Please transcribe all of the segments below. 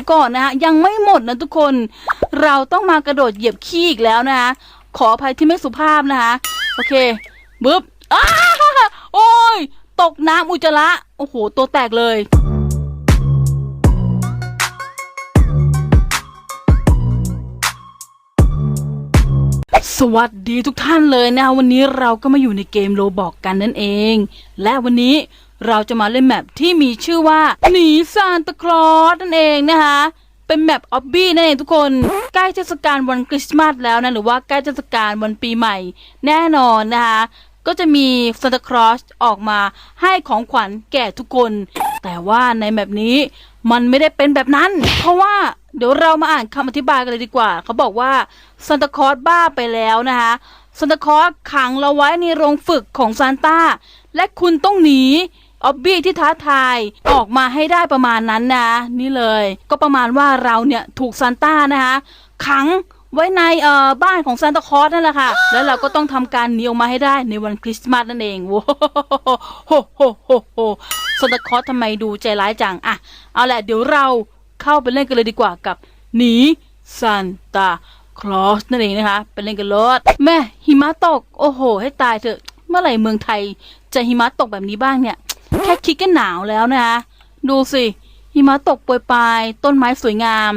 ฟก่อนนะฮะยังไม่หมดนะทุกคน เราต้องมากระโดดเหยียบขี้อีกแล้วนะคะขออภัยที่ไม่สุภาพนะคะโอเคบึ๊บอ้าโอ้ย ตกน้ำอุจจาระโอ้โห ตัวแตกเลยสวัสดีทุกท่านเลยนะวันนี้เราก็มาอยู่ในเกมโลบอกกันนั่นเอง และวันนี้ เราจะมาเล่นแมปที่มีชื่อว่าหนีซานตาคลอสนั่นเองนะคะ เป็นแมปออบบี้นั่นเองทุกคน ใกล้เทศกาลวันคริสต์มาสแล้วนะ หรือว่าใกล้เทศกาลวันปีใหม่ แน่นอนนะคะก็จะมีซานตาคลอสออกมาให้ของขวัญแก่ทุกคน แต่ว่าในแมปนี้มันไม่ได้เป็นแบบนั้น เพราะว่าเดี๋ยวเรามาอ่านคำอธิบายกันเลยดีกว่า เขาบอกว่าซานตาคลอสบ้าไปแล้วนะคะซานตาคลอสขังเราไว้ในโรงฝึกของซานต้า และคุณต้องหนี ออบบี้ที่ท้าทายออกมาให้ได้ประมาณนั้นนะ นี่เลย ก็ประมาณว่าเราเนี่ยถูกซานต้านะคะขังไว้ในเอ่อบ้านของซานตาคลอสนั่นแหละค่ะ แล้วเราก็ต้องทำการหนีออกมาให้ได้ในวันคริสต์มาสนั่นเองโว้โหโหโหโหซานตาคลอสทำไมดูใจร้ายจังอะเอาแหละเดี๋ยวเราเข้าไปเล่นกันเลยดีกว่ากับหนีซานตาคลอสนั่นเองนะคะไปเล่นกันเลยแม่หิมะตก โอ้โห ให้ตายเถอะ เมื่อไหร่เมืองไทยจะหิมะตกแบบนี้บ้างเนี่ย แค่คิดก็หนาวแล้วนะคะ ดูสิหิมะตกโปรยปลาย ต้นไม้สวยงาม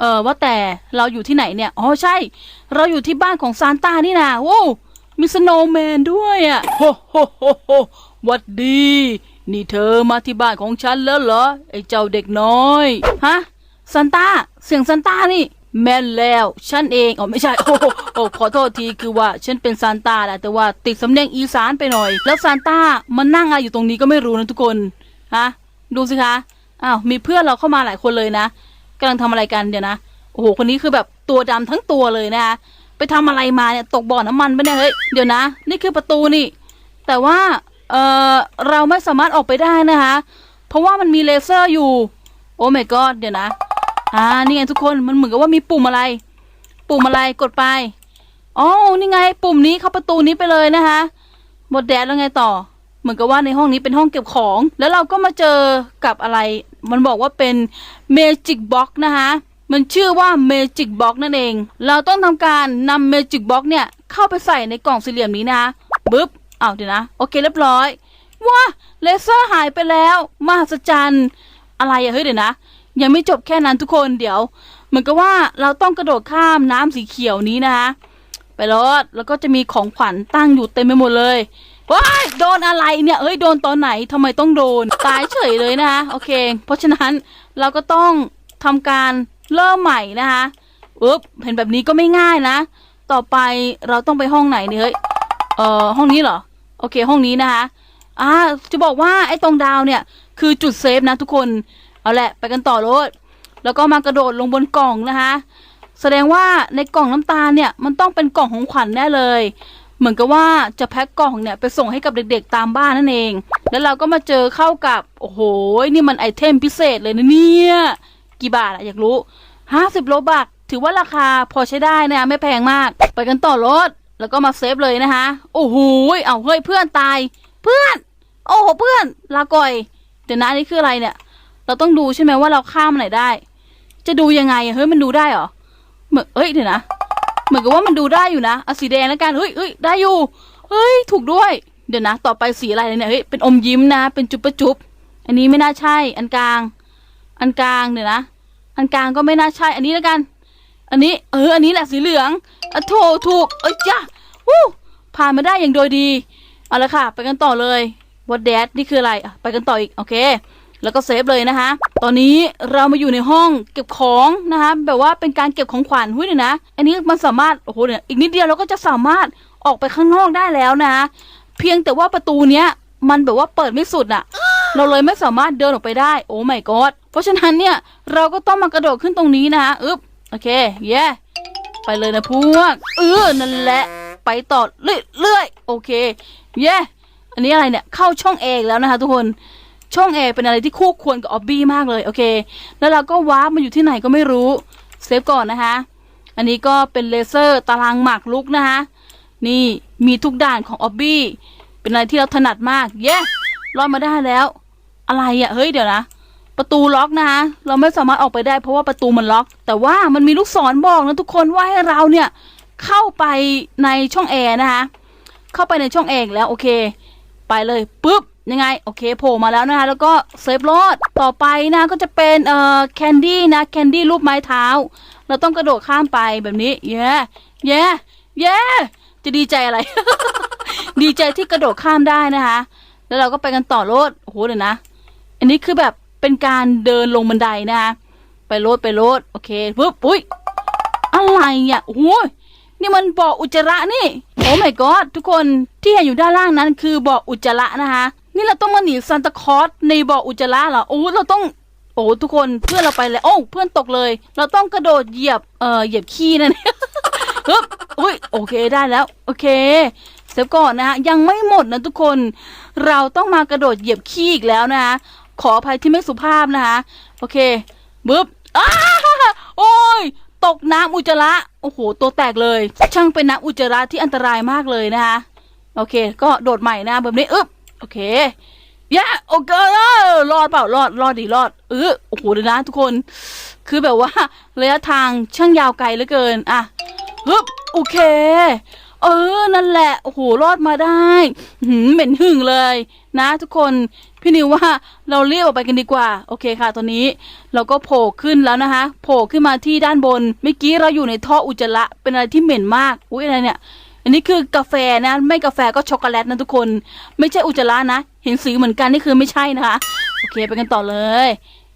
เออว่าแต่เราอยู่ที่ไหนเนี่ย อ๋อใช่ เราอยู่ที่บ้านของซานต้านี่นะโว้วมีสโนว์แมนด้วยอะ่ะโฮโฮโฮโฮหวัดดี นี่เธอมาที่บ้านของฉันแล้วเหรอ ไอ้เจ้าเด็กน้อย ฮะซานต้า เสียงซานต้านี่ แม่นแล้วฉันเองอ๋อไม่ใช่โอ้โหโอ้ขอโทษทีคือว่าฉันเป็นซานต้าแหละแต่ว่าติดสำเนียงอีสานไปหน่อย แล้วซานต้ามันนั่งอะไรอยู่ตรงนี้ก็ไม่รู้นะทุกคนฮะดูสิคะอ้าวมีเพื่อนเราเข้ามาหลายคนเลยนะกำลังทำอะไรกันเดี๋ยวนะโอ้โหคนนี้คือแบบตัวดำทั้งตัวเลยนะคะไปทำอะไรมาเนี่ยตกบ่อน้ำมันปะเนี่ยเฮ้ยเดี๋ยวนะ นี่คือประตูนี่ แต่ว่าเออเราไม่สามารถออกไปได้นะคะ เพราะว่ามันมีเลเซอร์อยู่ โอ้ my god เดี๋ยวนะ อ่านี่ไงทุกคนมันเหมือนกับว่ามีปุ่มอะไร ปุ่มอะไรกดไปอ๋อนี่ไง ปุ่มนี้เข้าประตูนี้ไปเลยนะคะหมดแดดแล้วไงต่อ เหมือนกับว่าในห้องนี้เป็นห้องเก็บของ แล้วเราก็มาเจอกับอะไร มันบอกว่าเป็น Magic Box นะคะมันชื่อว่า Magic Box นั่นเอง เราต้องทำการนำ Magic Box เนี่ยเข้าไปใส่ในกล่องสี่เหลี่ยมนี้นะคะบึ๊บอ้าวเดี๋ยวนะ โอเคเรียบร้อยว้าเลเซอร์หายไปแล้วมหัศจรรย์อะไรอะเฮ้ยเดี๋ยวนะ ยังไม่จบแค่นั้นทุกคนเดี๋ยว เหมือนกับว่าเราต้องกระโดดข้ามน้ำสีเขียวนี้นะคะไปรถแล้วก็จะมีของขวัญตั้งอยู่เต็มไปหมดเลยว้ายโดนอะไรเนี่ยเอ้ยโดนตอนไหนทำไมต้องโดนตายเฉยเลยนะคะโอเค เพราะฉะนั้นเราก็ต้องทำการเริ่มใหม่นะคะอึ๊บเห็นแบบนี้ก็ไม่ง่ายนะ ต่อไปเราต้องไปห้องไหนเนี่ยเฮ้ยเอ่อห้องนี้เหรอโอเคห้องนี้นะคะอ่าจะบอกว่าไอ้ตรงดาวเนี่ยคือจุดเซฟนะทุกคน เอาแหละไปกันต่อรถแล้วก็มากระโดดลงบนกล่องนะคะ แสดงว่าในกล่องน้ำตาลเนี่ยมันต้องเป็นกล่องของขวัญแน่เลย เหมือนกับว่าจะแพ็คกล่องเนี่ยไปส่งให้กับเด็กๆตามบ้านนั่นเอง แล้วเราก็มาเจอเข้ากับโอ้โหนี่มันไอเทมพิเศษเลยนะเนี่ยกี่บาทอะอยากรู้ห้าสิบโลบักถือว่าราคาพอใช้ได้นะไม่แพงมาก ไปกันต่อรถแล้วก็มาเซฟเลยนะคะโอ้โหเอาเฮ้ยเพื่อนตาย เพื่อน โอ้โหเพื่อนลาก่อยเดี๋ยวนะนี่คืออะไรเนี่ย เราต้องดูใช่ไหมว่าเราข้ามไหนได้ จะดูยังไงอะเฮ้ยมันดูได้เหรอเหมือนเฮ้ยเดี๋ยวนะเหมือนกับว่ามันดูได้อยู่นะเอาสีแดงแล้วกันเฮ้ยเฮ้ยได้อยู่เฮ้ยถูกด้วย เดี๋ยวนะ ต่อไปสีอะไรเนี่ยเฮ้ยเป็นอมยิ้มนะ เป็นจุบประจุบอันนี้ไม่น่าใช่ อันกลาง อันกลางเดี๋ยวนะ อันกลางก็ไม่น่าใช่อันนี้แล้วกัน อันนี้ เออ อันนี้แหละสีเหลืองอโถถูกเอ้ยจ้าวู้ผ่านมาได้อย่างโดยดี เอาละค่ะ ไปกันต่อเลยวัดแดดนี่คืออะไรอะไปกันต่ออีก โอเค แล้วก็เซฟเลยนะคะ ตอนนี้เรามาอยู่ในห้องเก็บของนะคะ แบบว่าเป็นการเก็บของขวัญหุ้ยเนี่ยนะ อันนี้มันสามารถ โอ้โหเนี่ย อีกนิดเดียวเราก็จะสามารถออกไปข้างนอกได้แล้วนะ เพียงแต่ว่าประตูเนี้ยมันแบบว่าเปิดไม่สุดอะเราเลยไม่สามารถเดินออกไปได้ โอ้ my god เพราะฉะนั้นเนี่ยเราก็ต้องมากระโดดขึ้นตรงนี้นะคะอึ๊บ โอเค เย้ ไปเลยนะพวก เออ นั่นแหละ ไปต่อเรื่อยๆ โอเค เย้ อันนี้อะไรเนี่ย เข้าช่องเอกแล้วนะคะทุกคน ช่องเอกเป็นอะไรที่คู่ควรกับออบบี้มากเลยโอเค แล้วเราก็วาร์ปมาอยู่ที่ไหนก็ไม่รู้เซฟก่อนนะคะ อันนี้ก็เป็นเลเซอร์ตารางหมากลุกนะคะนี่มีทุกด่านของออบบี้เป็นอะไรที่เราถนัดมากเย้รอดมาได้แล้ว อะไรอะ่ะเฮ้ยเดี๋ยวนะประตูล็อกนะคะเราไม่สามารถออกไปได้เพราะว่าประตูมันล็อก แต่ว่ามันมีลูกศรบอกนะทุกคนว่าให้เราเนี่ยเข้าไปในช่องแอร์นะคะเข้าไปในช่องแอร์แล้วโอเค ไปเลยปุ๊บ ยังไง โอเคโผล่มาแล้วนะคะ แล้วก็เซฟรอดต่อไปนะก็จะเป็นเอ่อแคนดี้นะแคนดี้รูปไม้เท้า เราต้องกระโดดข้ามไปแบบนี้เย้เย้เย้จะดีใจอะไร ดีใจที่กระโดดข้ามได้นะคะ แล้วเราก็ไปกันต่อโลดโอ้โหเดี๋ยวนะ อันนี้คือแบบเป็นการเดินลงบันไดนะคะไปโลดไปโลดโอเคปุ๊บอุ้ยอะไรอะโอ้ยนี่มันบ่ออุจจาระนี่ โอ้ my god ทุกคนที่เห็นอยู่ด้านล่างนั้นคือบ่ออุจจาระนะคะนี่เราต้องมาหนีซานตาคอสในบ่ออุจจาระเหรอโอ้เราต้อง โอ้ทุกคนเพื่อนเราไปเลยโอ้เพื่อนตกเลย เราต้องกระโดดเหยียบเอ่อเหยียบขี้นั่นเฮึบอุ้ยโอเคได้แล้ว โอเคเซฟก่อนนะฮะยังไม่หมดนะทุกคน เราต้องมากระโดดเหยียบขี้อีกแล้วนะคะขออภัยที่ไม่สุภาพนะคะโอเคบึ๊บอ้าโอ้ยตกน้ำอุจจาระโอ้โหตัวแตกเลย ช่างเป็นน้ำอุจจาระที่อันตรายมากเลยนะคะโอเค ก็โดดใหม่นะแบบนี้อึ๊บ โอเคยะโอเครอดเปล่ารอดรอดดีรอดเออโอ้โหเดี๋ยวนะทุกคน คือแบบว่าระยะทางช่างยาวไกลเหลือเกิน อะฮึบโอเค เออ นั่นแหละ โอ้โห รอดมาได้ หืมเหม็นหึ่งเลย นะ ทุกคน พี่นิวว่าเราเรียกออกไปกันดีกว่า โอเคค่ะ ตอนนี้เราก็โผล่ขึ้นแล้วนะคะ โผล่ขึ้นมาที่ด้านบน เมื่อกี้เราอยู่ในท่ออุจจาระ เป็นอะไรที่เหม็นมาก อุ้ยอะไรเนี่ย อันนี้คือกาแฟนะ ไม่กาแฟก็ช็อกโกแลตนะทุกคน ไม่ใช่อุจจาระนะ เห็นสีเหมือนกันนี่คือไม่ใช่นะคะ โอเคไปกันต่อเลย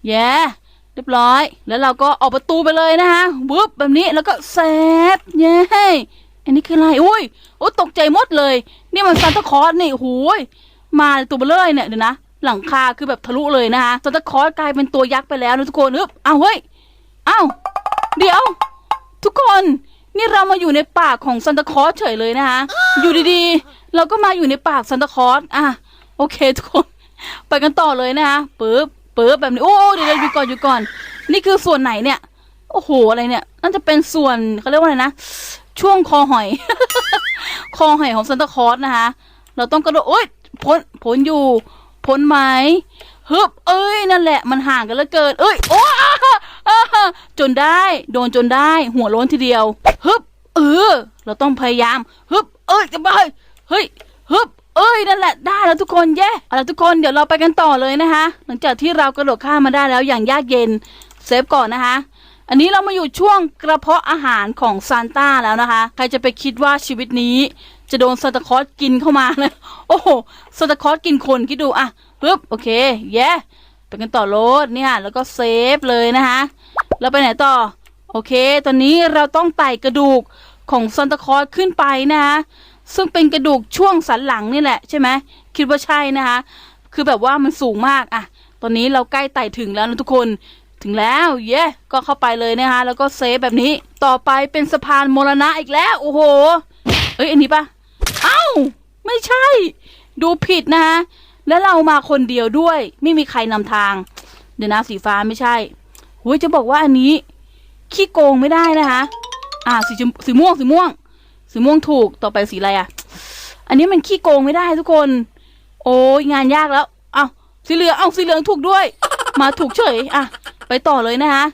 แย่เรียบร้อย แล้วเราก็ออกประตูไปเลยนะคะวึบแบบนี้แล้วก็แซบเย้อันนี้คืออะไรอุ้ยโอ้ตกใจหมดเลย นี่มันซานตาคอสนี่โอ้ยมาตัวเบลเลยเนี่ยเดี๋ยวนะหลังคาคือแบบทะลุเลยนะคะซานตาคอสกลายเป็นตัวยักษ์ไปแล้วนะทุกคนอึบอ้าวเฮ้ยอ้าวเดี๋ยว ทุกคน นี่เรามาอยู่ในปากของซานตาคลอสเฉยเลยนะคะอยู่ดีๆ เราก็มาอยู่ในปากซานตาคลอสอะโอเคทุกคนไปกันต่อเลยนะคะปึ๊บปึ๊บแบบนี้โอ้เดี๋ยวๆอยู่ก่อนอยู่ก่อน นี่คือส่วนไหนเนี่ย โอ้โหอะไรเนี่ยน่าจะเป็นส่วนเขาเรียกว่าอะไรนะช่วงคอหอย คอหอยของซันตาคลอสนะคะ เราต้องกระโดดโอ๊ยพ้นพ้นอยู่พ้นไหมฮึบเอ้ยนั่นแหละมันห่างกันเหลือเกิน เอ้ยโอ้อาอ่า จนได้ โดนจนได้ หัวโล้นทีเดียว ฮึบ เออ เราต้องพยายาม ฮึบ เอ้ยจะไปเฮ้ย ฮึบ เอ้ย นั่นแหละ ได้แล้วทุกคน เย้เอาละทุกคน เดี๋ยวเราไปกันต่อเลยนะคะ หลังจากที่เรากระโดดข้ามมาได้แล้วอย่างยากเย็น เซฟก่อนนะคะ อันนี้เรามาอยู่ช่วงกระเพาะอาหารของซานต้าแล้วนะคะ ใครจะไปคิดว่าชีวิตนี้ จะโดนซานตาคลอสกินเข้ามานะ โอ้โห ซานตาคลอสกินคนคิดดูอะปึ๊บโอเค เย้ไปกันต่อโลดเนี่ย แล้วก็เซฟเลยนะคะ แล้วไปไหนต่อ โอเค ตอนนี้เราต้องไต่กระดูกของซานตาคอสขึ้นไปนะคะซึ่งเป็นกระดูกช่วงสันหลังนี่แหละใช่ไหมคิดว่าใช่นะคะคือแบบว่ามันสูงมากอะตอนนี้เราใกล้ไต่ถึงแล้วนะทุกคนถึงแล้ว เย้ ก็เข้าไปเลยนะคะ แล้วก็เซฟแบบนี้ ต่อไปเป็นสะพานมรณะอีกแล้ว โอ้โห เอ้ย อันนี้ปะเอ้า ไม่ใช่ ดูผิดนะคะ แล้วเรามาคนเดียวด้วย ไม่มีใครนำทาง เดี๋ยวนะสีฟ้าไม่ใช่ หุยจะบอกว่าอันนี้ ขี้โกงไม่ได้นะคะ อ่าสีสีม่วงสีม่วง สีม่วงถูกต่อไปสีอะไรอะ อันนี้มันขี้โกงไม่ได้ทุกคน โอ้ยงานยากแล้ว เอ้าสีเหลืองเอ้าสีเหลืองถูกด้วย มาถูกเฉย อะ ไปต่อเลยนะคะ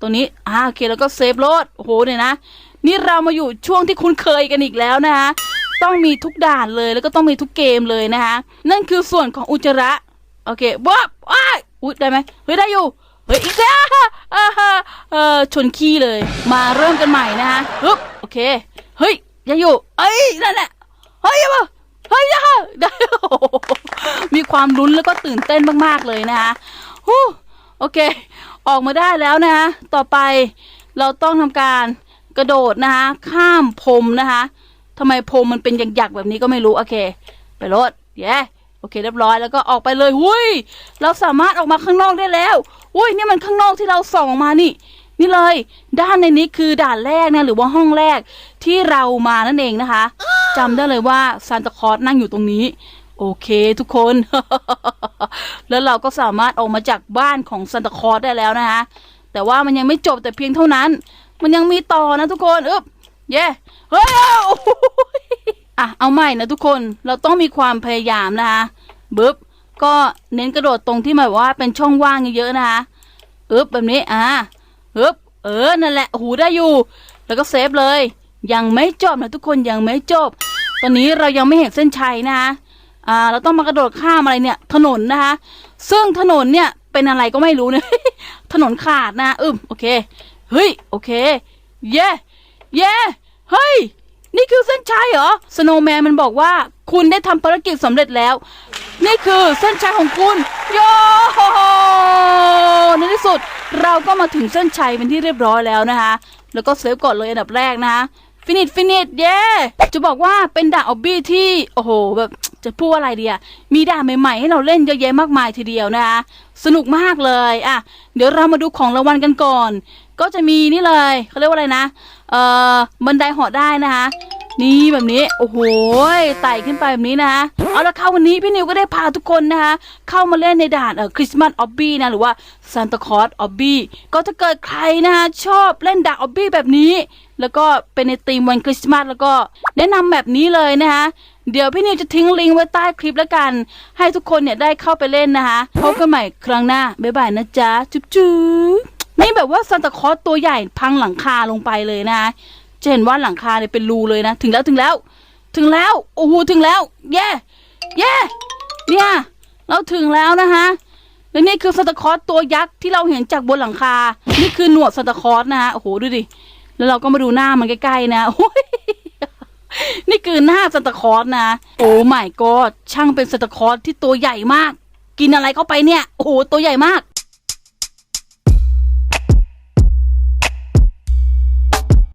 ตัวนี้อ่าโอเคแล้วก็เซฟรดโอ้โหเนี่ยนะนี่เรามาอยู่ช่วงที่คุ้นเคยกันอีกแล้วนะคะต้องมีทุกด่านเลยแล้วก็ต้องมีทุกเกมเลยนะคะนั่นคือส่วนของอุจจาระโอเคบ๊อบอ้ายอุ๊ยได้ไหมเฮ้ยได้อยู่ เฮ้ยอีกแล้วอ่าเออชนขี้เลย มาเริ่มกันใหม่นะคะฮึบโอเค เฮ้ยยังอยู่เอ้ยนั่นแหละเฮ้ยย่ามาเฮ้ยอย่าได้โอ้โหมีความลุ้นแล้วก็ตื่นเต้นมากๆเลยนะคะฮู้โอเค ออกมาได้แล้วนะคะต่อไปเราต้องทำการกระโดดนะคะข้ามพรมนะคะทำไมพรมมันเป็นหยักๆแบบนี้ก็ไม่รู้ โอเค ไปรถเย้โอเคเรียบร้อยแล้วก็ออกไปเลยหุยเราสามารถออกมาข้างนอกได้แล้วอุ้ยนี่มันข้างนอกที่เราส่องออกมานี่ นี่เลย ด้านในนี้คือด่านแรกนะหรือว่าห้องแรกที่เรามานั่นเองนะคะจำได้เลยว่าซานตาคลอสนั่งอยู่ตรงนี้ โอเคทุกคน แล้วเราก็สามารถออกมาจากบ้านของซานตาคลอสได้แล้วนะคะแต่ว่ามันยังไม่จบแต่เพียงเท่านั้น มันยังมีต่อนะทุกคนอึบเย้เฮ้ย อะเอาใหม่นะทุกคนเราต้องมีความพยายามนะคะบึ๊บก็เน้นกระโดดตรงที่แบบว่าเป็นช่องว่างเยอะๆนะคะอึบแบบนี้อ่าอึบเออนั่นแหละหูได้อยู่ แล้วก็เซฟเลย ยังไม่จบนะทุกคนยังไม่จบ ตอนนี้เรายังไม่เห็นเส้นชัยนะคะอ่าเราต้องมากระโดดข้ามอะไรเนี่ย ถนนนะคะ ซึ่งถนนเนี่ยเป็นอะไรก็ไม่รู้เนี่ยถนนขาดนะ อึมโอเค เฮ้ย โอเค เย่เย่เฮ้ย นี่คือเส้นชัยเหรอสโนว์แมนมันบอกว่าคุณได้ทำภารกิจสำเร็จแล้ว นี่คือเส้นชัยของคุณ โยในที่สุดเราก็มาถึงเส้นชัยเป็นที่เรียบร้อยแล้วนะคะ แล้วก็เซฟก่อนเลยอันดับแรกนะคะฟินิชฟินิชเย่จะบอกว่าเป็นด่านออบบี้ที่ โอ้โห แบบ จะพูดอะไรเดีอะมีด่านใหม่ๆให้เราเล่นเยอะแยะมากมายทีเดียวนะคะสนุกมากเลยอะเดี๋ยวเรามาดูของรางวัลกันก่อน ก็จะมีนี่เลยเขาเรียกว่าอะไรนะเอ่อบันไดเหาะได้นะคะนี่แบบนี้โอ้โหไต่ขึ้นไปแบบนี้นะคะเอาละค่ะวันนี้พี่นิวก็ได้พาทุกคนนะคะเข้ามาเล่นในด่านเอ่อคริสต์มาสออบบี้นะหรือว่าซานตาคลอสออบบี้ก็ถ้าเกิดใครนะคะชอบเล่นด่านออบบี้แบบนี้ แล้วก็เป็นในธีมวันคริสต์มาสแล้วก็แนะนำแบบนี้เลยนะคะเดี๋ยวพี่นิวจะทิ้งลิงก์ไว้ใต้คลิปแล้วกัน ให้ทุกคนเนี่ยได้เข้าไปเล่นนะคะพบกันใหม่ครั้งหน้า บ๊ายบายนะจ๊ะ จุ๊บจุ๊บนี่แบบว่าซานตาคอสตัวใหญ่พังหลังคาลงไปเลยนะคะจะเห็นว่าหลังคาเนี่ยเป็นรูเลยนะ ถึงแล้วถึงแล้ว ถึงแล้วโอ้โหถึงแล้ว เย่เย่เนี่ยเราถึงแล้วนะคะและนี่คือซานตาคอสตัวยักษ์ที่เราเห็นจากบนหลังคา นี่คือหนวดซานตาคอสนะคะโอ้โห ดูดิ แล้วเราก็มาดูหน้ามันใกล้ๆนะนี่คือหน้าซันตาคอสนะ โอ้ไม่ก็ช่างเป็นซันตาคอสที่ตัวใหญ่มาก กินอะไรเข้าไปเนี่ย โอ้โหตัวใหญ่มาก